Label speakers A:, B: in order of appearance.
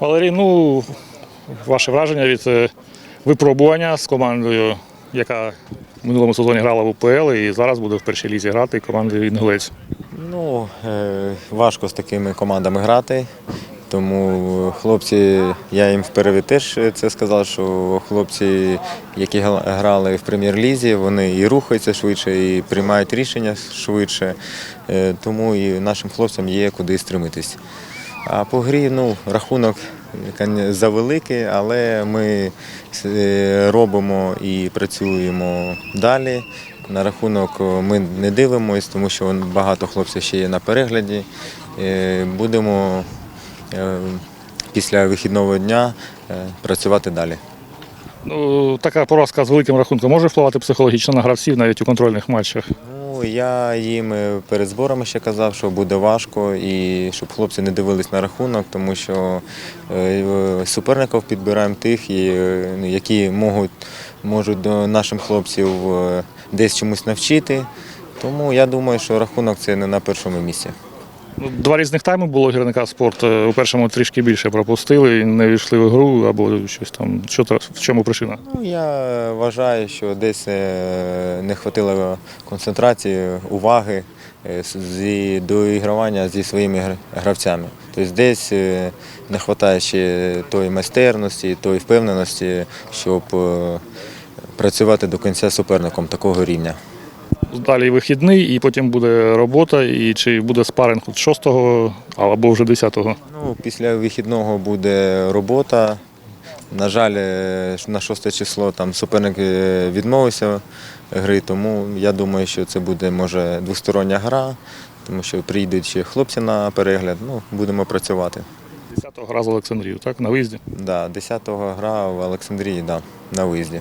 A: Валерій, ну, ваше враження від е, випробування з командою, яка в минулому сезоні грала в УПЛ і зараз буде в першій лізі грати командою Інгулець.
B: Ну, е, важко з такими командами грати. Тому хлопці, я їм вперві теж це сказав, що хлопці, які грали в прем'єр-лізі, вони і рухаються швидше, і приймають рішення швидше. Е, Тому і нашим хлопцям є куди стремитись. А по грі ну, рахунок завеликий, але ми е, робимо і працюємо далі. На рахунок е, ми не дивимося, тому що багато хлопців ще є на перегляді. Е, Будемо після вихідного дня працювати далі.
A: Ну, така поразка з великим рахунком може впливати психологічно на гравців навіть у контрольних матчах.
B: Я їм е, перед зборами ще казав, що буде важко, і щоб хлопці не дивились на рахунок, тому що е, суперників підбираємо тих, е, які можуть, можуть нашим хлопців десь чомусь навчити. Тому я думаю, що рахунок це не на першому місці.
A: Два різних тайми було гірника спорт. Е, У першому трішки більше пропустили, не війшли в гру або щось там. Що в чому причина?
B: Ну, я вважаю, що десь е, не вистачило концентрації, уваги е, зі доігравання зі своїми гравцями. Тобто десь не вистачає ще тої майстерності, тої впевненості, щоб працювати до кінця суперником такого рівня.
A: Далі вихідний, і потім буде робота, і чи буде спаринг 6-го або вже 10-го.
B: Ну, після вихідного буде робота. На жаль, е, на 6 число там суперник е, відмовився гри, тому я думаю, що це буде може двостороння гра, тому що приїдуть ще хлопці на перегляд. Ну, будемо працювати.
A: 10-го гра з Олександрію, так, на виїзді.
B: Да, 10-го гра в Олександрії, да, на виїзді.